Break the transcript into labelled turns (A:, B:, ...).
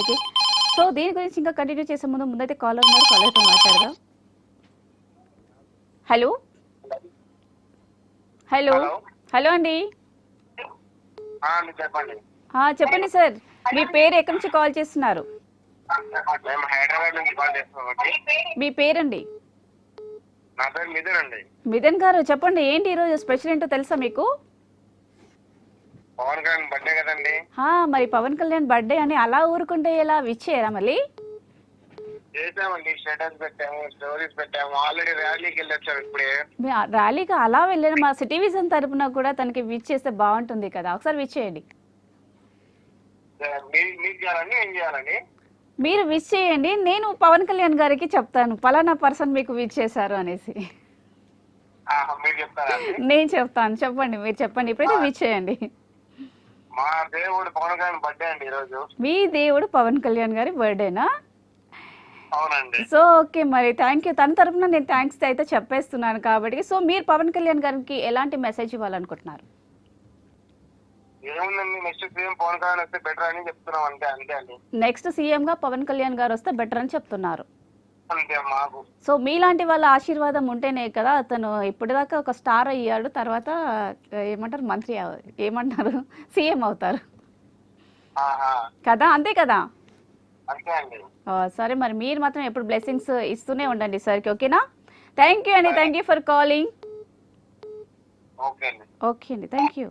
A: Okay. So దీని గురించి ఇంకా కంటిన్యూ చేసే ముందు ముందైతే కాలర్ ఉన్నారు కాలర్తో మాట్లాడదాం. Hello hello
B: hello.
A: అండి?
B: చెప్పండి.
A: సార్. మీ పేరు ఎక్కడి నుంచి కాల్ చేస్తున్నారు? మీ పేరండి?
B: మిథన్
A: గారు చెప్పండి. ఏంటి ఈరోజు స్పెషల్ ఏంటో తెలుసా మీకు?
B: పవన్ కళ్యాణ్ బర్త్డే కదండి.
A: మరి పవన్ కళ్యాణ్ బర్త్డే అని అలా ఊరుకుంటే ఎలా విచ్ చేయరా మళ్ళీ?
B: చేసామండి స్టేటస్ పెట్టాము స్టోరీస్ పెట్టాము ఆల్రెడీ ర్యాలీకి ఇప్పుడే.
A: అలా వెళ్ళిన మా సిటీ విజన్ తరపున కూడా తనకి విచ్ చేస్తే బాగుంటుంది కదా ఒకసారి విచ్ చేయండి మీరు విష్ చేయండి నేను పవన్ కళ్యాణ్ గారికి చెప్తాను పలానా పర్సన్ మీకు విచ్ చేశారు అనేసి? నేను చెప్తాను చెప్పండి మీరు చెప్పండి ఇప్పుడైతే విచ్ చేయండి.
B: మా దేవుడు పవన్ కళ్యాణ్ బర్త్డే అండి ఈరోజు.
A: మీ దేవుడు పవన్ కళ్యాణ్ గారి బర్త్డేనా
B: అవునండి.
A: సో ఓకే మరి. థ్యాంక్ యూ తన తరపున నేను థ్యాంక్స్ అయితే చెప్పేస్తున్నాను కాబట్టి. సో మీరు పవన్ కళ్యాణ్ గారికి ఎలాంటి మెసేజ్ ఇవ్వాలనుకుంటున్నారు?
B: ఏముందండి? నెక్స్ట్ సీఎం పవన్ కళ్యాణ్ వస్తే బెటర్ అని చెప్తున్నాం. అంతే అంతే అండి.
A: నెక్స్ట్ సీఎంగా పవన్ కళ్యాణ్ గారు వస్తే బెటర్ అని చెప్తున్నారు. సో మీలాంటి వాళ్ళ ఆశీర్వాదం ఉంటేనే కదా అతను ఇప్పటిదాకా ఒక స్టార్ అయ్యాడు తర్వాత ఏమంటారు మంత్రి ఏమంటారు సీఎం అవుతారు. కదా అంతే కదా? సరే మరి మీరు మాత్రం ఎప్పుడు బ్లెస్సింగ్స్ ఇస్తూనే ఉండండి సార్కి ఓకేనా? థ్యాంక్ యూ అండి thank you for calling. Okay అండి. Thank you